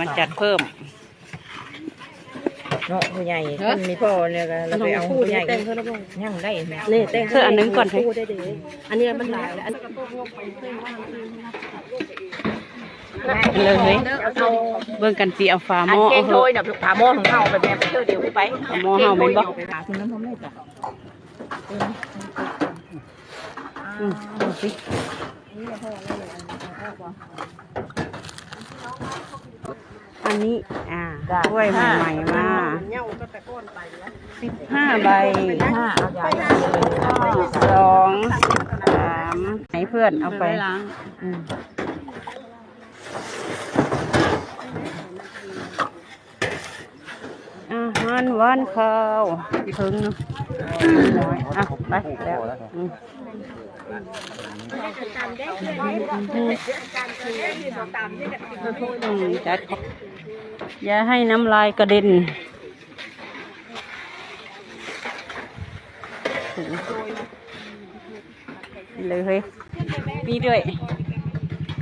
มาจัดเพิ่มเนาะผู้ใหญ่คนมีพ่อเนี่ยก็เราไปเอาผู้ใหญ่ยังได้แม่นี่แต่งเสื้ออันนึงก่อนสิพูดได้ดีอันนี้มันหลายแล้วอันเลยเฮ้ยเบิ่งกันสิเอาฟ้าหอันม้อเกเอางเถโทอะยน่ะผาหม้อของเฮาไปแม่ไปเชื่อเดียวไปเอาหม้อเฮาแม่นบ่ไปหาคุณน้ำผมได้จ้ะอืมเอาสิอั นนี้อ่าถ้วยใหม่ๆมาสิบห้าใบห้าเอาใหญ่สองสามให้เพื่อนเอาไปอืมอาหารหวานข้าวถึงเนาะน้อยอะไปแล้วอืมอืม จัดอย่าให้น้ำลายกระเด็นเลยเฮ้ยมีด้วย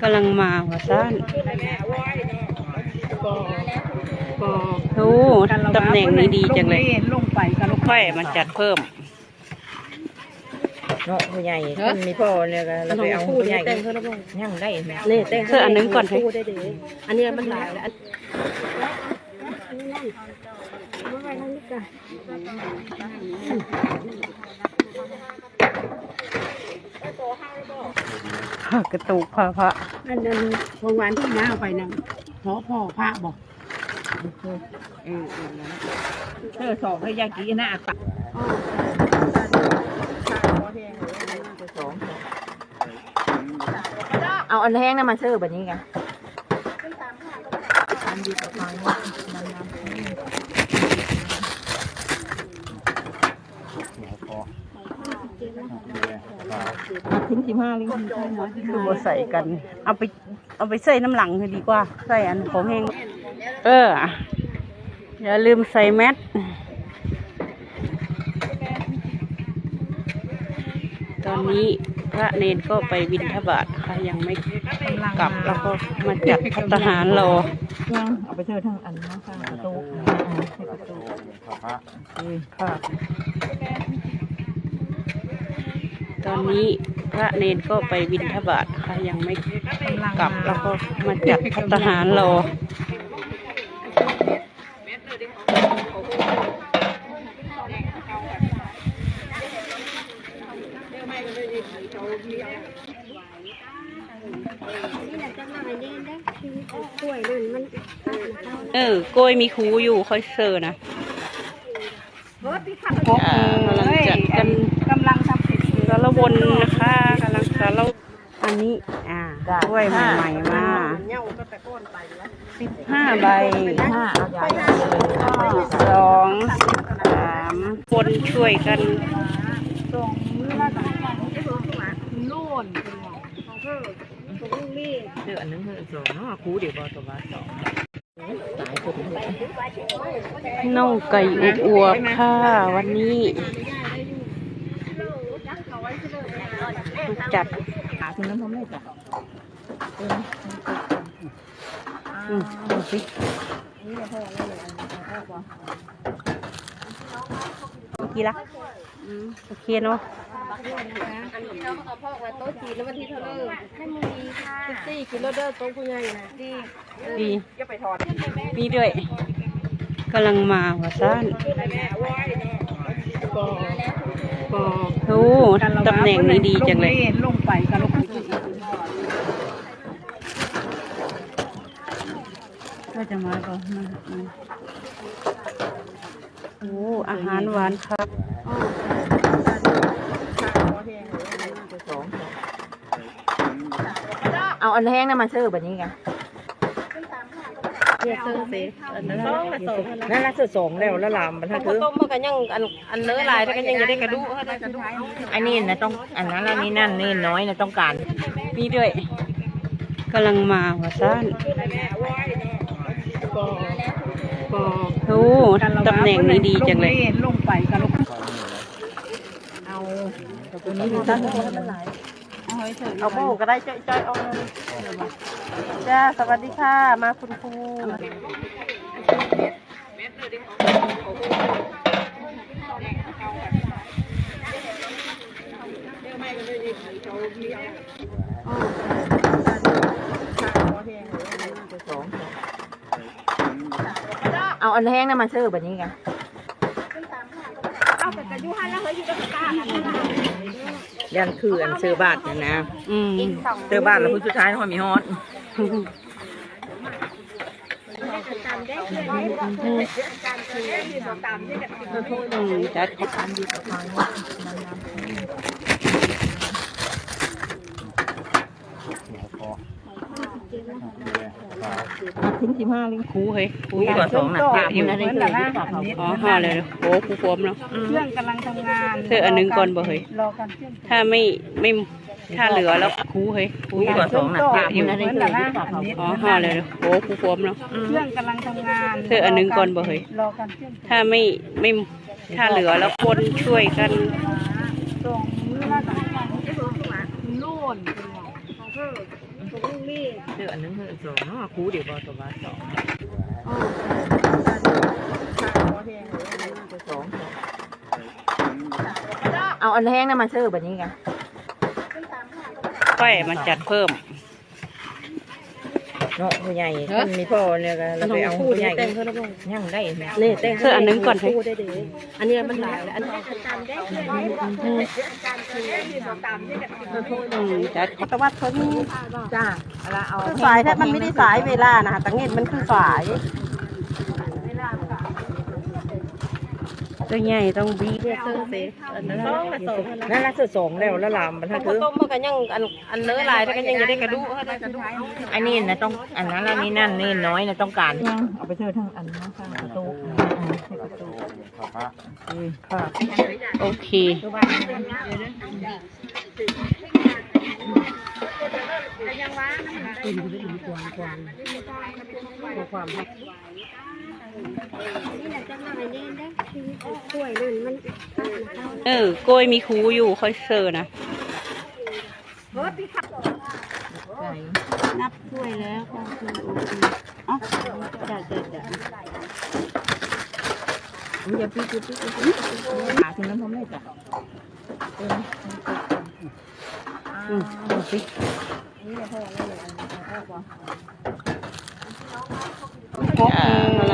กำลังมาหัวซ่านโอ้ตำแหน่งนี้ดีจังเลยลงไปกันค่อยมาจัดเพิ่ม เนาะผู้ใหญ่คนมีพ่อเนี่ยก็เราไปเอาพูดผู้ใหญ่แต่งเพิ่นบ่ยังได้แม่นี่แต่งเสื้ออันนึงก่อนสิพูดได้ดีอันนี้มันหลายแล้วอันกระตุกพระพระอันนั้นโรงงานที่น้าเอาไปนั่นพ่อพ่อพระบอกเออเออสองให้ยากีหน้าตัก เอาอันแห้งน่ะมาเชื่อแบบนี้ไงอันดีกว่าฟังว่าทิ้งสิบห้าลิงทิ้งน้อยคือบ่ใส่กัน เอาไปเอาไปใส่น้ำหลังให้ดีกว่า ใส่อันของแห้ง เออ อย่าลืมใส่แมสตอนนี้ ระเนนก็ไปบินทบาทค่ะยังไม่กลับแล้วก็มาจัดพัฒหารรอยังเอาไปเชื่อทั้งอันนะข้างประตูให้ประตูค่ะตอนนี้พระเนนก็ไปบินทบาทค่ะยังไม่กลับแล้วก็มาจัดพัฒหารรอ เออกล้วยมีคูอยู่ค่อยเซอร์นะอ่ากำลังจัดกันกำลังทำผิดสารวนนะคะกำลังสารอันนี้อ่าถ้วยใหม่ๆมาสิบห้าใบห้าเอาใหญ่สองสาม คนช่วยกันเดือนนึงเดือนสองเนาะครูเดี๋ยวบอตัวว่าสองตายคนเลยน่องไก่อบอวบๆค่ะวันนี้จัดหาคุณน้ำผมได้จ้ะอืมดูสิโอเคละ อืมโอเคเนาะอันนี้เราเอาพ่อไว้โต๊ะจีนแล้ววันที่เท่าไหร่ให้มึงมีค่ะสี่กิโลเด้อโต๊ะผู้ใหญ่นะดีดีจะไปถอดมีด้วยกำลังมาหัวซ่านโอ้ตำแหน่งนี้ดีจังเลยลงไปกันลงก็จะมาก่อนมา อืมโอ้อาหารหวานครับเอาอันแห้งน่ะมาเชื่อแบบนี้ไงเดี๋ยวเซิร์ฟเซ่อันนั้นสองละสองนั่นละสุดสองแล้วแล้วลามมันถ้าข้าวคือต้มมันก็ยังอันอันเนื้อลายถ้าก็ยังจะได้กระดูกถ้าได้กระดูกอันนี้นะต้องอันนั้นอันนี้นั่นนี่น้อยนะต้องการมีด้วยกำลังมาหัวซ่าน โอ้ตำแหน่งนี้ดีจังเลยลงไปกันลงเอาตัวนี้ดูท่าเอาโบก็ได้จ้อยๆเอาจ้าสวัสดีค่ะ มาคุณครูเอา อันแห้งน่ะมาเสิร์ฟแบบนี้ไงยันคืออันเสิร์ฟบาทเนี่ยนะอืมเสิร์ฟบาทแล้วคุณสุดท้ายเขามีฮอตอืมจัด ทิ้งสิบห้าลิงครูเฮ้ยครูเกว่าสองน่ะเยอะอยู่อ๋อห่อเลยโอ้ครูพร้อมเนาะเครื่องกำลังทำงานเธออันหนึงก่อนบ่เฮ้ยรอการเชื่องถ้าไม่ไม่ถ้าเหลือแล้วครูเฮ้ยครูเกว่าสองน่ะเยอะอยู่อ๋อห่อเลยโอ้ครูพร้อมเนาะเครื่องกำลังทำงานเธออันหนึงก่อนบ่เฮ้ยรอการเชื่องถ้าไม่ไม่ถ้าเหลือแล้วคนช่วยกันส่งมือละ เดี๋ยวอันนึงคือสองเนาะคู่เดี๋ยวบอตัวมาสองสองเอาอันแห้งน่ะมาเชื่อแบบนี้ไงค่อยมาจัดเพิ่ม เนาะผู้ใหญ่คนมีพ่อเนี่ยก็เราไปเอาผู้ใหญ่ยังได้เนี่ยนี่เต้เธออันหนึงก่อนเฮ้ยอันนี้มันหลายแล้วอันนี้อืมจัดแต่ว่าเขามีจ้าเวลาเอาคือสายถ้ามันไม่ได้สายเวลานะคะแต่เงินมันคือสาย ตัวใหญ่ต้องบีบเสื้อเสียอันนั้นสองนั่นละสสองแล้วล้วลามมันถ้าคืวอต้มมันก็ยังอันอันเนื้อลายถ้าก็ยังจะได้กระดูกอันนี้นะต้องอันนั้นอันนี้นั่นนี่น้อยนะต้องการเอาไปเสิร์ฟทั้งอันนะข้างประตูให้ประตูค่ะโอเคเออโกยมีครูอยู่ค่อยเซอร์นะไก่นับถ้วยแล้วก็คืออ๋อจ้ะจ้ะจ้ะอย่าปีกุ๊ดปีกุ๊ดปีขาถึงน้ำพร้อมเลยจ้ะอืมดูสิโอเคกำลังจัดกันกำลังทำผิด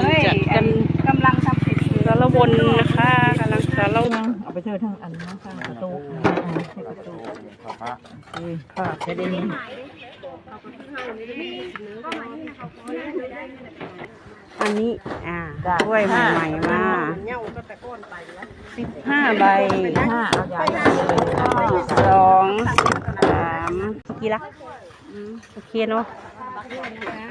สารวนนะคะกำลังสารวเอาไปเสิร์ฟทั้งอันนะข้างประตูให้ประตูค่ะจะได้นี้อันนี้ อ่าถ้วยใหม่ๆมาเน่าก็แต่ก้อนไปแล้วสิบห้าใบห้าเอาใหญ่สองสามกี่ละ อืมโอเคเนาะ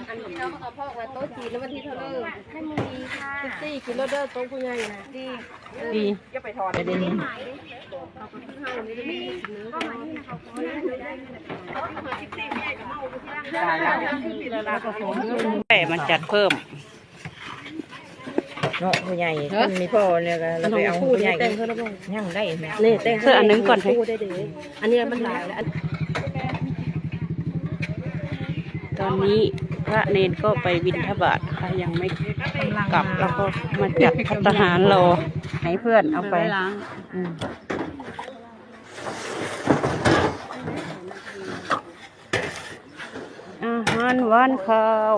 อันที่เราเอาพ่อว่าโต๊ะจีนแล้ววันที่เท่าไหร่ให้มึงมีค่ะสิบสี่กิโลเดอร์โต๊ะผู้ใหญ่นะดีดีจะไปถอดจะได้นี้แต่มาจัดเพิ่มเนาะผู้ใหญ่คนมีพ่อเนี่ยก็เราไปเอาผู้ใหญ่ยังได้เนี่ยนี่เต้เสื้ออันหนึงก่อนเฮ้ยได้ดีอันนี้มันหลายแล้ว ตอนนี้พระเนนก็ไปบินทบาทค่ะยังไม่กลับแล้วก็มาจัดพัฒหารรอให้เพื่อนเอาไปอืมอาหารหวานข้าว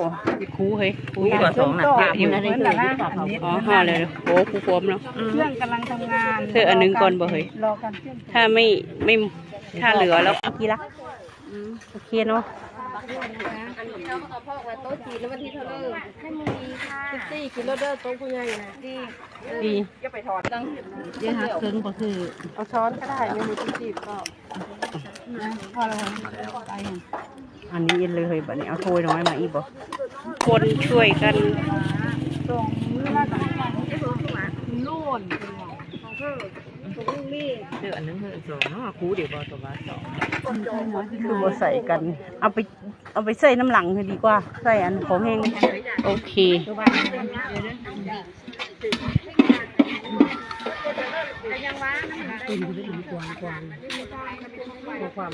ครูเฮ้ยครูคู่กว่าสองน่ะเยอะอยู่อ๋อห่อเลยโอ้ครูพร้อมเนาะเครื่องกำลังทำงานเธออันหนึงก่อนบ่เฮ้ยรอการเครื่องถ้าไม่ไม่ถ้าเหลือแล้วกี่ละอืมโอเคเนาะ อันที่เราเอาพ่อไว่าโต๊ะจีนแล้ววันที่เท่าไหร่ให้มึงมีค่ะสิบสี่กิโลเดอร์โต๊ะผู้ใหญ่นะดีดีจะไปถอดตั้งเดี๋ยวหาเครื่องก็คือเอาช้อนก็ได้ยังมีที่จีบก็พอแล้วไปอันนี้เลยบัดนี้เอาถ้วยน้อยมาอีกบ่คนช่วยกันส่งมือละกันนู่นส่งนี่เจออันนึงคือสองเนาะคู่เดี๋ยวบอตัวบาสองคือบ่ใส่กัน เอาไป เอาไปใส่น้ำหลังดีกว่า ใส่อันของแห้งโอเค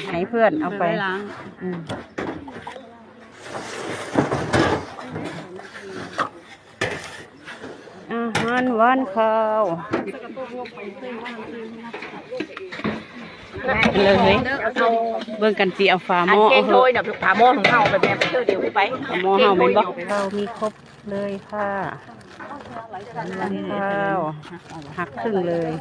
ไหนเพื่อนเอาไปล้างอาหารหวานข้าว เลยเอาเบิ่งกันสิเอาฝาหอันม้อเกเอางเถโดอะยเดี๋ยวผาหม้อของเขาไปแบบไปเชื่อเดียวไปฝาหม้อเฮาแม่นบ่เรามีครบเลยค่ะวันข้าวหักครึ่งเลย